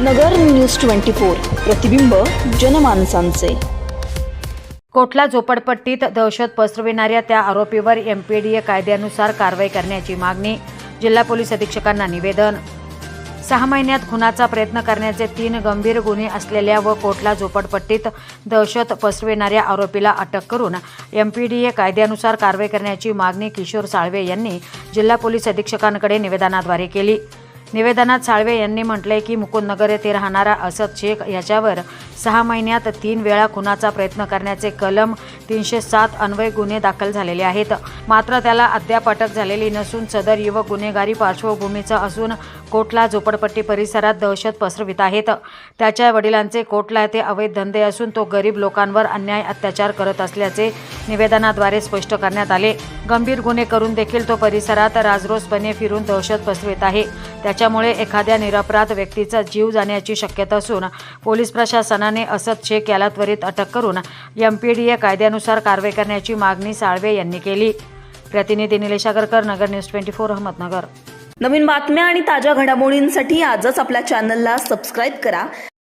नगर news twenty four प्रतिबिंब जनमानसांचे. कोटला झोपडपट्टीत दहशत पसरविणाऱ्या त्या आरोपीवर एमपीडीए कायद्यानुसार कारवाई करण्याची मागणी जिल्हा पोलीस अधीक्षकांना निवेदन. सहा महिन्यात खुनाचा प्रयत्न करण्याचे तीन गंभीर गुन्हे असलेल्या व कोटला झोपडपट्टीत दहशत पसरविणाऱ्या आरोपीला अटक करून एमपीडीए कायद्यानुसार कारवाई करण्याची मागणी किशोर साळवे यांनी जिल्हा पोलीस अधीक्षकांकडे निवेदनाद्वारे केली. निवेदनात साळवे यांनी म्हटलंय की मुकुंदनगर येथे राहणारा असद शेख याच्यावर सहा महिन्यात तीन वेळा खुनाचा प्रयत्न करण्याचे कलम तीनशे सात अन्वय गुन्हे दाखल झालेले आहेत. मात्र त्याला अद्याप अटक झालेली नसून सदर युवक गुन्हेगारी पार्श्वभूमीचा असून कोटला झोपडपट्टी परिसरात दहशत पसरवित आहेत. त्याच्या वडिलांचे कोटला येथे अवैध धंदे असून तो गरीब लोकांवर अन्याय अत्याचार करत असल्याचे निवेदनाद्वारे स्पष्ट करण्यात आले. गंभीर गुन्हे करून देखील तो परिसरात राजरोसपणे फिरून दहशत पसरवित आहे. त्याच्यामुळे एखाद्या निरपराध व्यक्तीचा जीव जाण्याची शक्यता असून पोलीस प्रशासनाने असद शेख याला त्वरित अटक करून एमपीडीए कायद्यानुसार कारवाई करण्याची मागणी साळवे यांनी केली. प्रतिनिधी Nilesh Agarkar Nagar news twenty four Ahmednagar. नवीन बातम्या आणि ताज्या घडामोडींसाठी आजच आपल्या चॅनलला सबस्क्राईब करा.